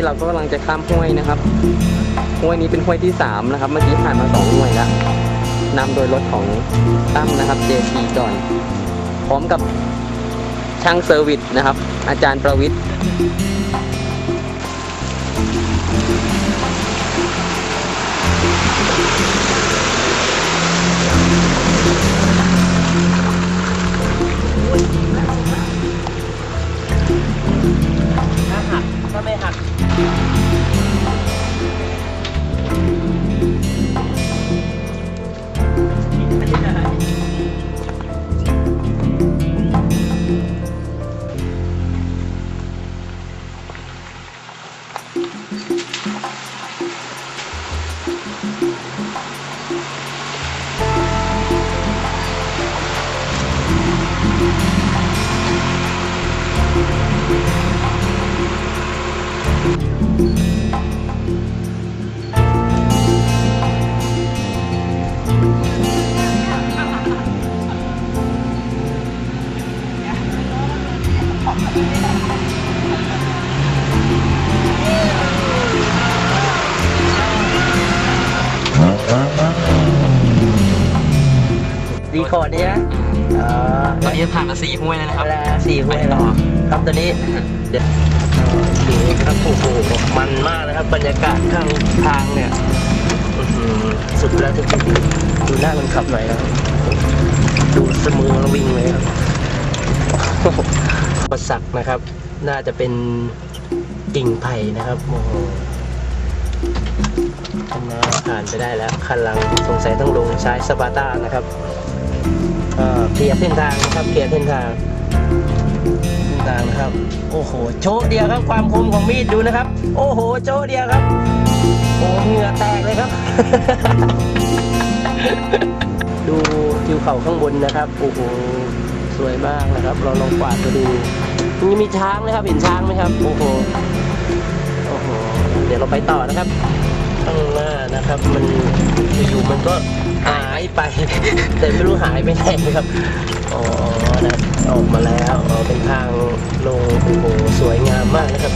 นี้เราก็กำลังจะข้ามห้วยนะครับ ห้วยนี้เป็นห้วยที่สามนะครับ เมื่อกี้ผ่านมาสองห้วยแล้วนำโดยรถของตั้มนะครับ JP ก่อน พร้อมกับช่างเซอร์วิสนะครับ อาจารย์ประวิทย์ถ้าหักถ้าไม่หัก you ดีคอร์ดเนี่ยอ๋อตอนนี้ผ่านมาสี่ห้วยแล้วนะครับ เวลาสี่ห้วยแล้วครับตอนนี้เดี๋ยวโอเคครับโอ้โหมันมากนะครับ บรรยากาศข้างทางเนี่ยอื้อหือสุดแล้วจริงๆดูหน้าคนขับหน่อยนะครับดูเสมือระวิงเลยครับโอ้โหอุ ปสรรคนะครับ น่าจะเป็นกิ่งไผ่นะครับโอ้โหคันหน้าผ่านไปได้แล้วคันหลังสงสัยต้องลงใช้สปาร์ต้านะครับเคลียร์เส้นทางนะครับเคลียร์เส้นทางเส้นทางนะครับ โอ้โห โชว์เดียวครับความคมของมีดดูนะครับ โอ้โห โชว์เดียวครับโอ้เหงื่อแตกเลยครับ ดูทิวเขาข้างบนนะครับโอ้โหสวยมากนะครับ เราลองกวาดมาดู นี่มีช้างนะครับ เห็นช้างไหมครับ โอ้โห โอ้โห เดี๋ยวเราไปต่อนะครับ ข้างหน้านะครับ มันอยู่ๆมันก็หายไป แต่ไม่รู้หายไปไหนครับ อ๋อนะออกมาแล้วอ๋อเป็นทางลง โอ้โห สวยงามมากนะครับ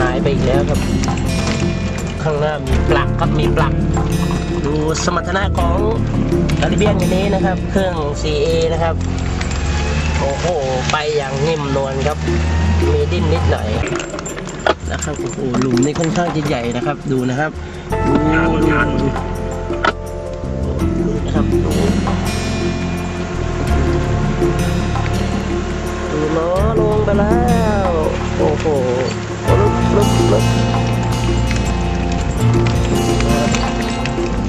หายไปอีกแล้วครับ ข้างหน้ามีปลักครับมีปลักดูสมรรถนะของคาริเบียนคันนี้นะครับ เครื่อง CA นะครับ โอ้โห ไปอย่างนิ่มนวลครับ มีดิ้นนิดหน่อยนะครับโอ้โหหลุมนี่ค่อนข้างจะใหญ่นะครับ ดูนะครับดูดูดูนะครับดูดูล้อลงไปแล้ว โอ้โหลุกลุกลุก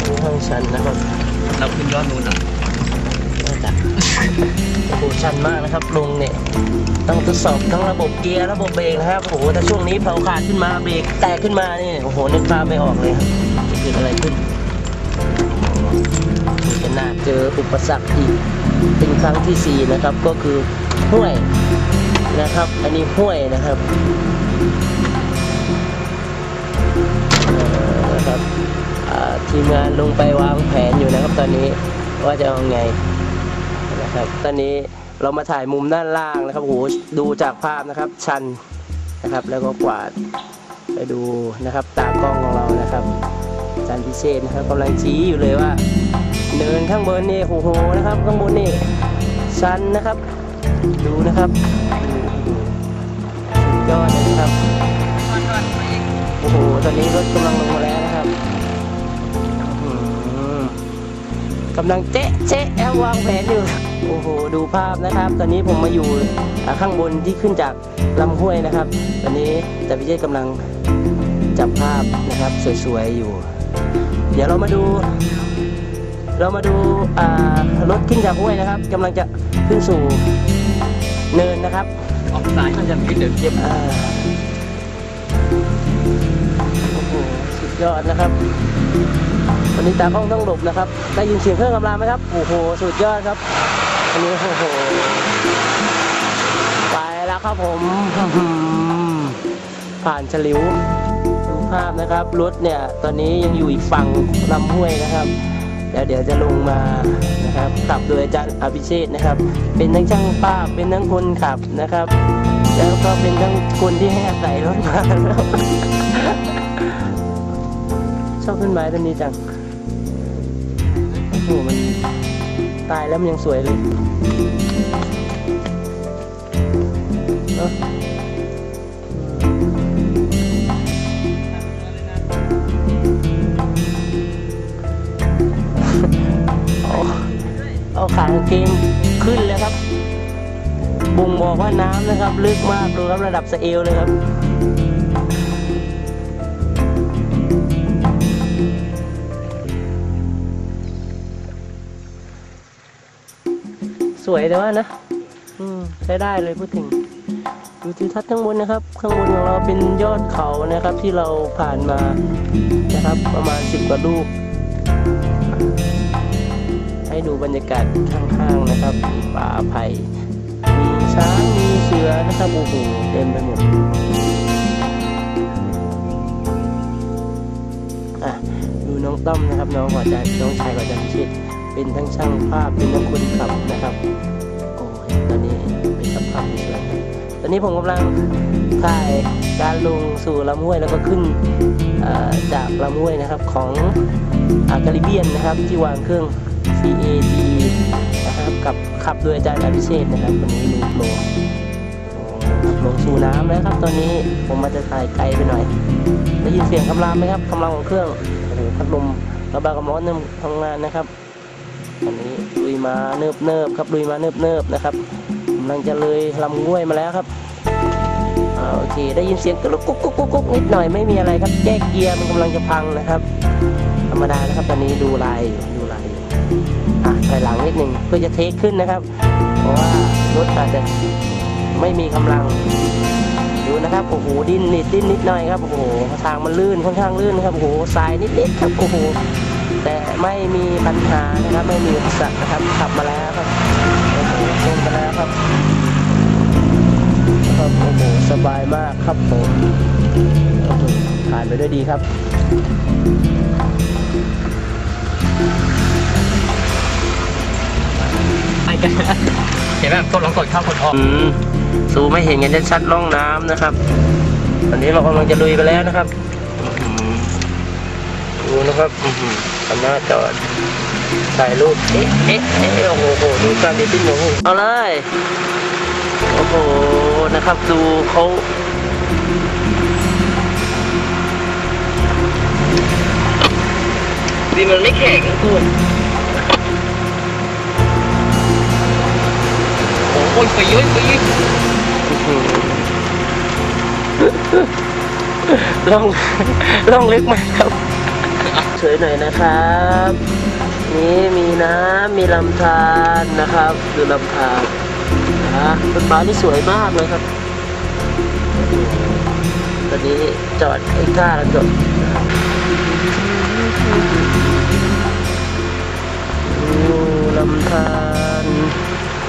ดูทางชันนะครับ เราขึ้นยอดนู้นอะ น่าจะโหชันมากนะครับลุงเนี่ยต้องทดสอบทั้งระบบเกียร์ระบบเบรกนะครับโอ้โหถ้าช่วงนี้เผาขาดขึ้นมาเบรกแตกขึ้นมาเนี่ยโอ้โหนึกภาพไม่ออกเลยครับจะเกิดอะไรขึ้นนี่จะน่าเจออุปสรรคอีกเป็นครั้งที่สี่นะครับ ก็คือห้วยนะครับ อันนี้ห้วยนะครับนะครับทีมงานลงไปวางแผนอยู่นะครับตอนนี้ว่าจะเอาไง ครับตอนนี้เรามาถ่ายมุมด้านล่างนะครับโหดูจากภาพนะครับ ชันนะครับ แล้วก็กวาดไปดูนะครับ ตากล้องของเรานะครับอาจันพิเชษนะครับกำลังชี้อยู่เลยว่า เนินข้างบนนี่โอ้โหนะครับ ข้างบนนี่ชันนะครับ ดูนะครับสุดยอดเลยนะครับโอ้โหตอนนี้รถกำลังลง กำลังเจ๊ะเจ๊ะแอลวางแผนอยู่โอ้โหดูภาพนะครับ ตอนนี้ผมมาอยู่อ่าข้างบนที่ขึ้นจากลำห้วยนะครับ ตอนนี้แต่พี่เจกำลังจับภาพนะครับสวยๆอยู่ เดี๋ยวเรามาดู เรามาดูอ่ารถขึ้นจากห้วยนะครับกำลังจะขึ้นสู่เนินนะครับ ออกซ้ายมันจะมีเดี๋ยวเทียบอ่าโอ้โหสุดยอดนะครับ วันนี้ตากล้องต้องหลบนะครับ ได้ยินเสียงเครื่องกำลังไหมครับ โอ้โห สุดยอดครับอันนี้โอ้โห ไปแล้วครับผม ผ่านฉลิวดูภาพนะครับ รถเนี่ย ตอนนี้ยังอยู่อีกฝั่งลำห้วยนะครับแล้วเดี๋ยวจะลงมานะครับ ขับโดยอาจารย์อภิเชษนะครับ เป็นทั้งช่างภาพ เป็นทั้งคนขับนะครับ แล้วก็เป็นทั้งคนที่ให้อาศัยรถมาชอบขึ้นไม้ต้นนี้จัง โอ้โหมันตายแล้วมันยังสวยเลยเนอะเอาเอาขากางเกงขึ้นแล้วครับ บ่งบอกว่าน้ำนะครับ ลึกมากดูครับระดับสเอวเลยครับ สวยแต่ว่านะ อืมใช้ได้เลยพูดถึงดูทิวทัศน์ข้างบนนะครับ ข้างบนของเราเป็นยอดเขานะครับ ที่เราผ่านมานะครับ ประมาณสิบกว่าลูก ให้ดูบรรยากาศข้างๆนะครับมีป่าไผ่มีช้างมีเสือนะครับโอ้โหเต็มไปหมดอะดูน้องต้อมนะครับ น้องกว่าจน้องชายกว่าจะพิชิต เป็นทั้งช่างภาพเป็นทั้งคนขับนะครับโอ้ยตอนนี้เป็นสภาพที่สวยตอนนี้ผมกำลังถ่ายการลงสู่ลำห้วยแล้วก็ขึ้นจากลำห้วยนะครับของอาคาริเบียนนะครับที่วางเครื่อง CAD นะครับกับขับโดยอาจารย์อภิเชษนะครับวันนี้มือโปรโอ้ครับลงสู่น้ำแล้วครับ ตอนนี้ผมมาจะถ่ายไกลไปหน่อยได้ยินเสียงคำรามไหมครับคำรามของเครื่องโอ้โหพัดลมระบายความร้อนทำงานนะครับ ตอนนี้ลุยมาเนิบเนิบๆครับลุยมาเนิบเนิบๆนะครับกำลังจะเลยลำห้วยมาแล้วครับโอเคได้ยินเสียงกรุกกุ๊กกุ๊กกุ๊กนิดหน่อยไม่มีอะไรครับแก้เกียร์มันกำลังจะพังนะครับ ธรรมดานะครับตอนนี้ดูลายดูลายอะถอยหลังนิดหนึ่งเพื่อจะเทคขึ้นนะครับ เพราะว่ารถอาจจะไม่มีกำลังดูนะครับโอ้โหดิ้นนิดดิ้นนิดหน่อยครับโอ้โหทางมันลื่นค่อนข้างลื่นครับโอ้โหทรายนิดนิดๆครับโอ้โห แต่ไม่มีปัญหานะครับไม่มีอุปสรรคนะครับขับมาแล้วครับโอ้โหชนไปแล้วครับครับโอ้โหสบายมากครับผมโอ้โหผ่านไปด้วยดีครับไปกันเห็นแบบกดลองกดเข้ากดออกอืมซูมไม่เห็นกันชัดๆร่องน้ำนะครับตอนนี้เรากำลังจะลุยไปแล้วนะครับอื้อหือดูนะครับ อื้อหือทำหน้าจอดถ่ายรูป เอ๊ะเอ๊ะเอ๊ะโอ้โหดูการดิจิ้นโอ้เอาเลย โอ้โห นะครับ ดูเขาดีมันไม่แข็งคุณโอ้ยไปเยอะไปเยอะล่องล่องเลึกไหมครับ สวยหน่อยนะครับ นี่มีน้ำมีลำธารนะครับดูลำธารนะต้นไม้นี่สวยมากเลยครับ ตอนนี้จอดไอ้ก้าแล้วจอดดูลำธาร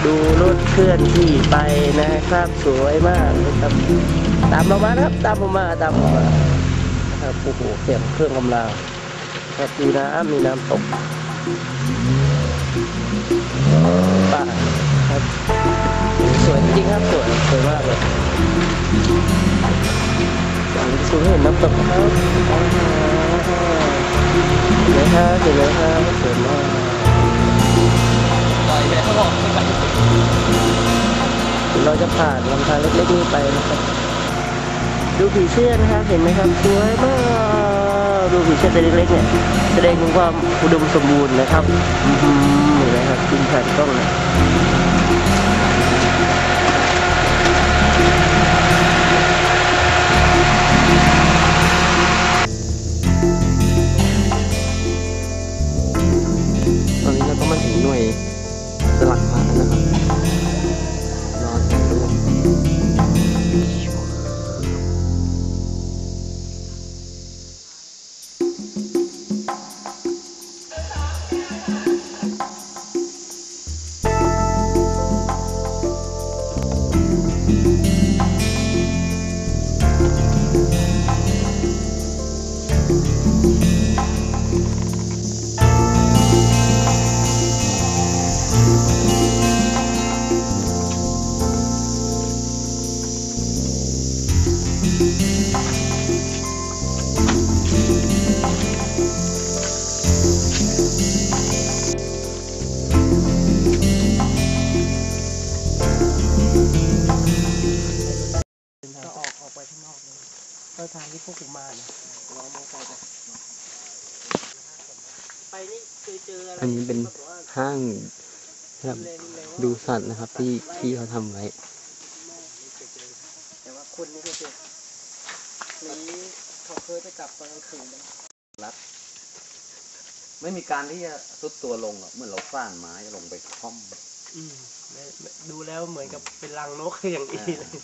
ดูรถเคลื่อนที่ไปนะครับสวยมากเลยครับ ตามเรามานครับ ตามผมมาตามผมมาครับโอ้โหเสียงเครื่องกำลัง ครับมีน้ำมีน้ำตกป่าครับสวยจริงครับสวยสวยมากเลยอย่างที่สูงเห็นน้ำตกครับเห็นไหมครับเห็นไหมครับสวยมากปล่อยไปเขาบอกเราจะผ่านลำธารเล็กๆนี้ไปนะครับ ดูผีเสื้อนะครับ เห็นไหมครับ สวยมาก ดูผีเสื้อตัวเล็กๆเนี่ยแสดงถึงความอุดมสมบูรณ์นะครับอื้อนไหมครับขึ้นผ่านกล้องนะ ไปนี่เคยเจออะไรอันนี้เป็นแบบว่าห้างแบบรุนแรงรุนแรงว่าดูสัตว์นะครับ ที่ที่เขาทำไว้แต่ว่าคนนี่ก็คือนี้เขาเคยไปจับตอนกลางคืนนะไม่มีการที่จะซุดตัวลงหรอกเหมือนเราสร้างไม้ลงไปค่อมอืมไม่ไม่ดูแล้วเหมือนกับเป็นรังนกอย่างนี้เลย